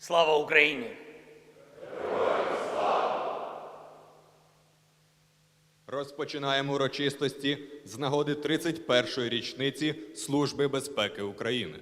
Слава Україні! Розпочинаємо урочистості з нагоди 31-ї річниці Служби безпеки України.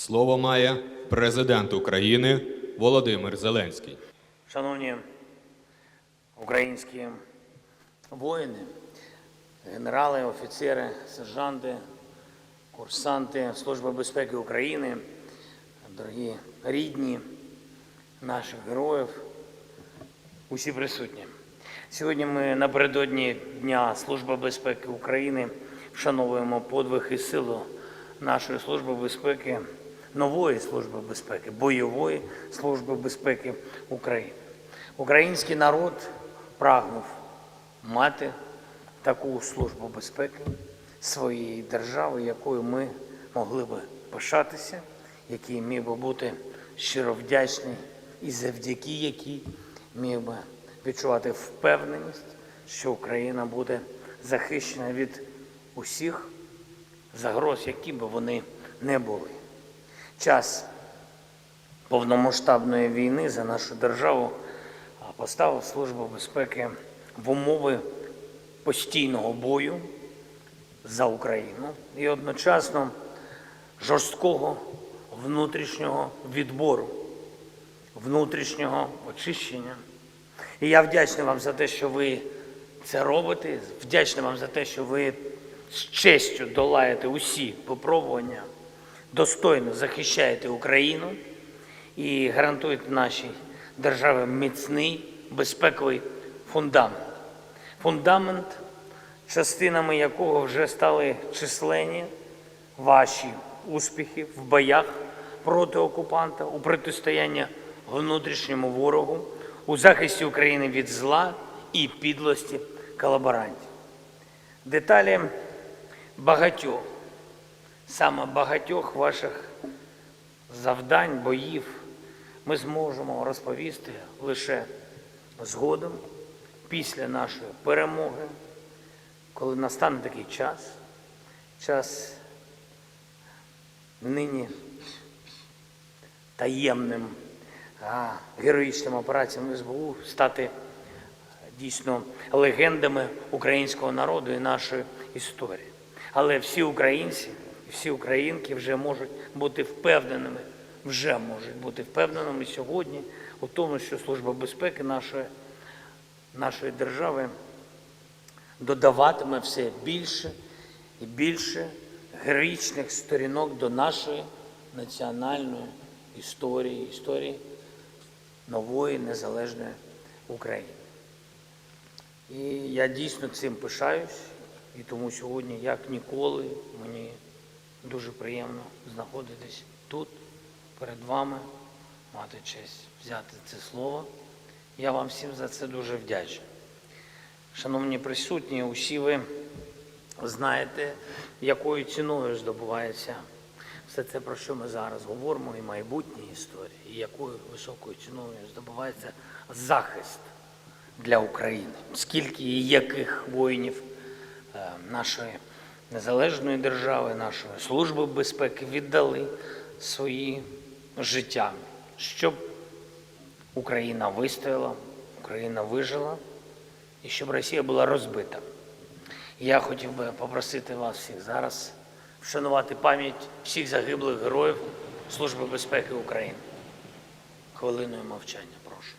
Слово має президент України Володимир Зеленський. Шановні українські воїни, генерали, офіцери, сержанти, курсанти Служби безпеки України, дорогі рідні наших героїв, усі присутні. Сьогодні ми напередодні Дня Служби безпеки України вшановуємо подвиг і силу нашої служби безпеки, нової служби безпеки, бойової служби безпеки України. Український народ прагнув мати таку службу безпеки своєї держави, якою ми могли би пишатися, який міг би бути щиро вдячний і завдяки якій міг би відчувати впевненість, що Україна буде захищена від усіх загроз, які би вони не були. Час повномасштабної війни за нашу державу поставив Службу безпеки в умови постійного бою за Україну і одночасно жорсткого внутрішнього відбору, внутрішнього очищення. І я вдячний вам за те, що ви це робите. Вдячний вам за те, що ви з честю долаєте усі випробування, достойно захищаєте Україну і гарантуєте нашій державі міцний безпековий фундамент. Фундамент, частинами якого вже стали численні ваші успіхи в боях проти окупанта, у протистоянні внутрішньому ворогу, у захисті України від зла і підлості колаборантів. Деталі багатьох, саме багатьох ваших завдань, боїв ми зможемо розповісти лише згодом, після нашої перемоги, коли настане такий час, час нині таємним а, героїчним операціям СБУ стати дійсно легендами українського народу і нашої історії. Але всі українці всі українки вже можуть бути впевненими, вже можуть бути впевненими сьогодні у тому, що Служба безпеки нашої, нашої держави додаватиме все більше і більше героїчних сторінок до нашої національної історії, історії нової незалежної України. І я дійсно цим пишаюсь, і тому сьогодні, як ніколи, мені дуже приємно знаходитись тут, перед вами, мати честь взяти це слово Я вам всім за це дуже вдячний. Шановні присутні, усі ви знаєте, якою ціною здобувається все це, про що ми зараз говоримо, і майбутні історії, і якою високою ціною здобувається захист для України. Скільки і яких воїнів е, нашої незалежної держави, нашої служби безпеки віддали свої життя, щоб Україна вистояла, Україна вижила і щоб Росія була розбита. Я хотів би попросити вас всіх зараз вшанувати пам'ять всіх загиблих героїв Служби безпеки України. Хвилиною мовчання, прошу.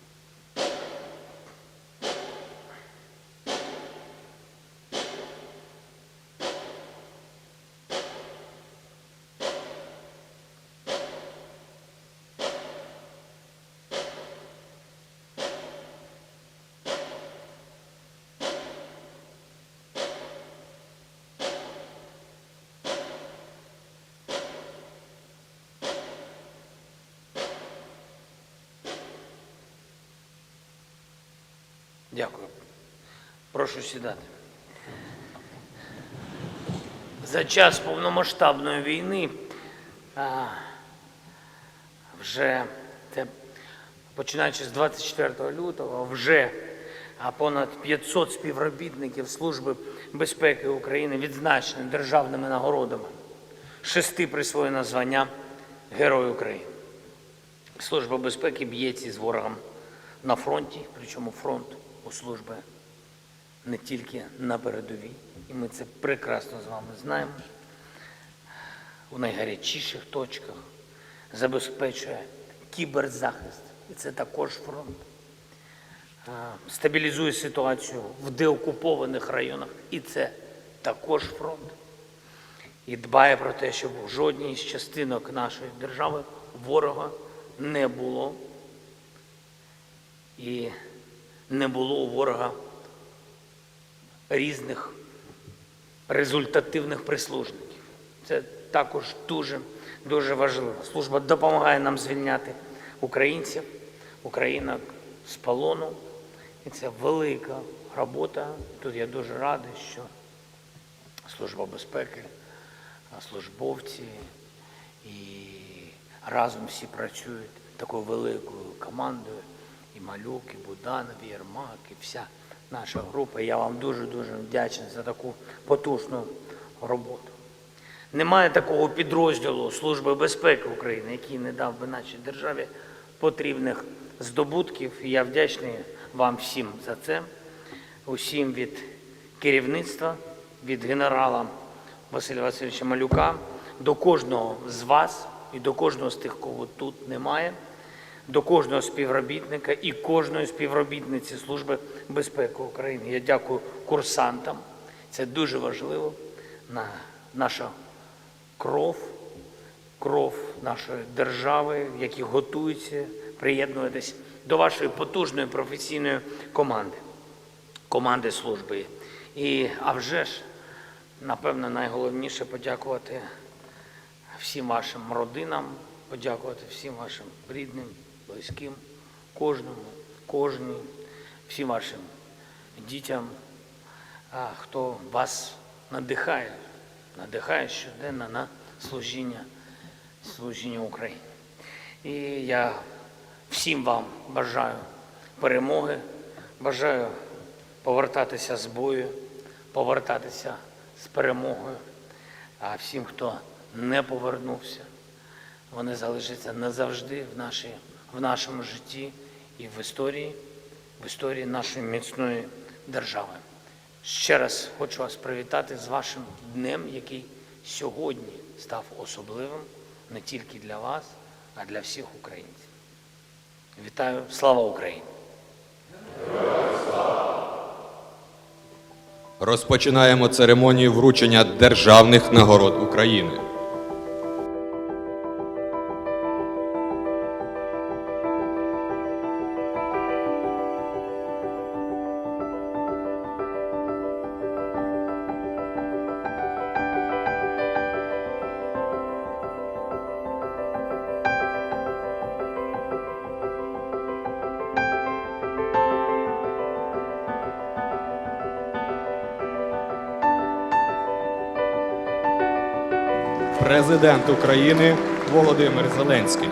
Дякую. Прошу сідати. За час повномасштабної війни а, вже це, починаючи з 24 лютого, вже понад 500 співробітників Служби безпеки України відзначені державними нагородами. Шести присвоєно звання Герой України. Служба безпеки б'ється з ворогом на фронті, причому фронт у служби не тільки на передовій, і ми це прекрасно з вами знаємо. У найгарячіших точках забезпечує кіберзахист, і це також фронт. Стабілізує ситуацію в деокупованих районах, і це також фронт. І дбає про те, щоб у жодній з частинок нашої держави ворога не було і не було у ворога різних результативних прислужників. Це також дуже, дуже важливо. Служба допомагає нам звільняти українців, українок з полону. І це велика робота. Тут я дуже радий, що Служба безпеки, службовці і разом всі працюють такою великою командою. І Малюк, і Буданов, і Єрмак, і вся наша група. Я вам дуже-дуже вдячний за таку потужну роботу. Немає такого підрозділу Служби безпеки України, який не дав би нашій державі потрібних здобутків. І я вдячний вам всім за це, усім від керівництва, від генерала Василя Васильовича Малюка до кожного з вас і до кожного з тих, кого тут немає, до кожного співробітника і кожної співробітниці Служби безпеки України. Я дякую курсантам. Це дуже важливо. На наша кров, кров нашої держави, які готуються приєднуватись до вашої потужної професійної команди, команди служби. І а вже ж, напевно, найголовніше подякувати всім вашим родинам, подякувати всім вашим рідним, близьким, кожному, кожній, всім вашим дітям, хто вас надихає, надихає щоденно на служіння, служіння Україні. І я всім вам бажаю перемоги, бажаю повертатися з бою, повертатися з перемогою. А всім, хто не повернувся, вони залишаться назавжди в, нашій, в нашому житті і в історії, в історії нашої міцної держави. Ще раз хочу вас привітати з вашим днем, який сьогодні став особливим не тільки для вас, а для всіх українців. Вітаю, слава Україні! Розпочинаємо церемонію вручення державних нагород України. Президент України Володимир Зеленський.